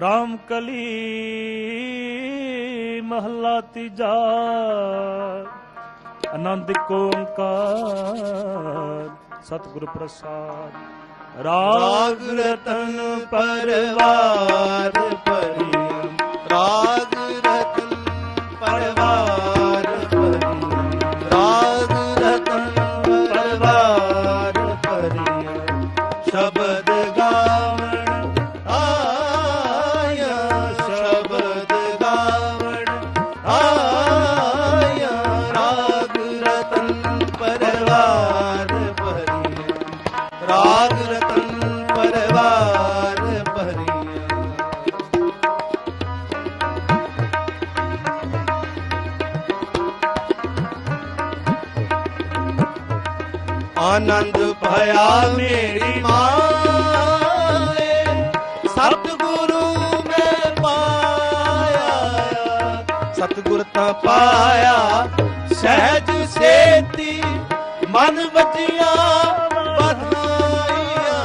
ਰਾਮ ਕਲੀ ਮਹੱਲਾ ਤੀਜਾ। ਆਨੰਦ ਕੋ ਓੰਕਾਰ ਸਤਿਗੁਰ ਪ੍ਰਸਾਦ। ਰਾਗ ਰਤਨ ਪਰਵਾਰ ਪਰੀ ਆਨੰਦ ਭਇਆ ਮੇਰੀ ਮਾਏ ਸਤਿਗੁਰੂ ਮੈਂ ਪਾਇਆ ਸਤਿਗੁਰ ਤਾਂ ਪਾਇਆ, ਸਹਿਜ ਸੇਤੀ, ਮਨ ਵਜਿਆ ਵਧਾਈਆਂ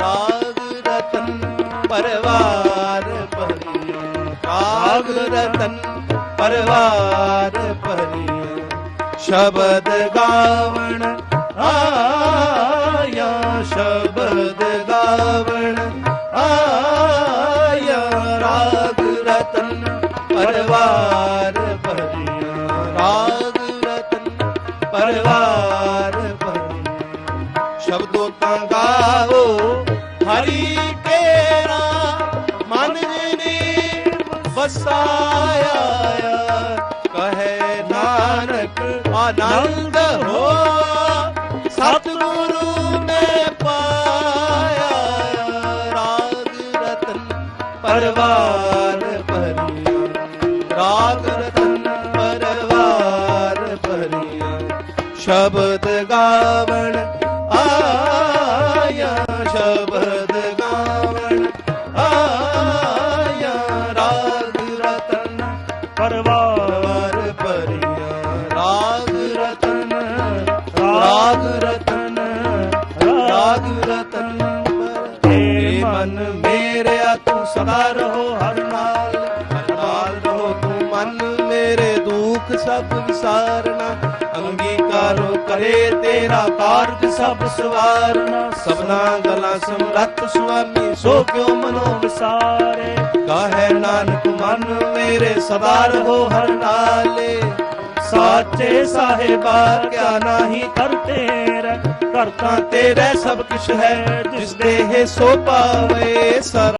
ਰਾਗ ਰਤਨ ਪਰਵਾਰ ਭਰੀਆਂ। ਰਾਗ ਰਤਨ ਪਰਵਾਰ ਭਰੀਆਂ। ਸ਼ਬਦ ਗਾਵਣ ਭਰੀਆਂ ਗਾਵੋ ਹਰੀ ਤੇਰਾ ਮਨ ਜਿਨੀ ਵਸਾਇਆ ਕਹੇ ਨਾਨਕ, ਆਨੰਦ ਹੋ ਸਤਿਗੁਰੂ ਨੇ ਪਾਇਆ ਰਾਗ ਰਤਨ ਪਰਵਾਰ ਭਰੀਆਂ। ਰਾਗ ਰਤਨ ਪਰਵਾਰ ਭਰੀਆਂ। ਸ਼ਬਦ ਗਾਵਣ ਆਇਆ ਸ਼ਬਦ ਗਾਵਣ ਆਇਆ ਰਾਗ ਰਤਨ ਪਰਵਾਰ ਪਰਵਾਰ ਰਾਗ ਰਤਨ ਰਾਗ ਰਤਨ ਰਾਗ ਰਤਨ ਏ ਮਨ ਮੇਰਿਆ ਤੂੰ ਸਦਾ ਰਹੋ ਹਰ ਨਾਲ ਹਰ ਨਾਲ ਰਹੋ ਤੂੰ ਮਨ ਮੇਰੇ ਦੁੱਖ ਸਭ ਵਿਸਾਰਨਾ ਕਰੇ ਤੇਰਾ ਕਾਰਜ ਸਭ ਸਵਾਰਨਾ ਸਭਨਾ ਗਲਾਂ ਸਮਰੱਥ ਸੁਆਮੀ, ਸੋ ਕਿਉ ਮਨੋ ਵਿਸਾਰੇ। ਕਾਹੇ ਨਾਨਕ ਮਨ ਮੇਰੇ ਸਦਾ ਹੋ ਹਰ ਨਾਲੇ। ਸਾਚੇ ਸਾਹਿਬਾ, ਕਿਆ ਨਾਹੀ ਕਰ ਤੇਰਾ। ਕਰਤਾ ਤੇਰੇ ਸਭ ਕੁਛ ਹੈ, ਜਿਸ ਦੇਹ ਸੋ ਪਾਵੇ ਸਰ।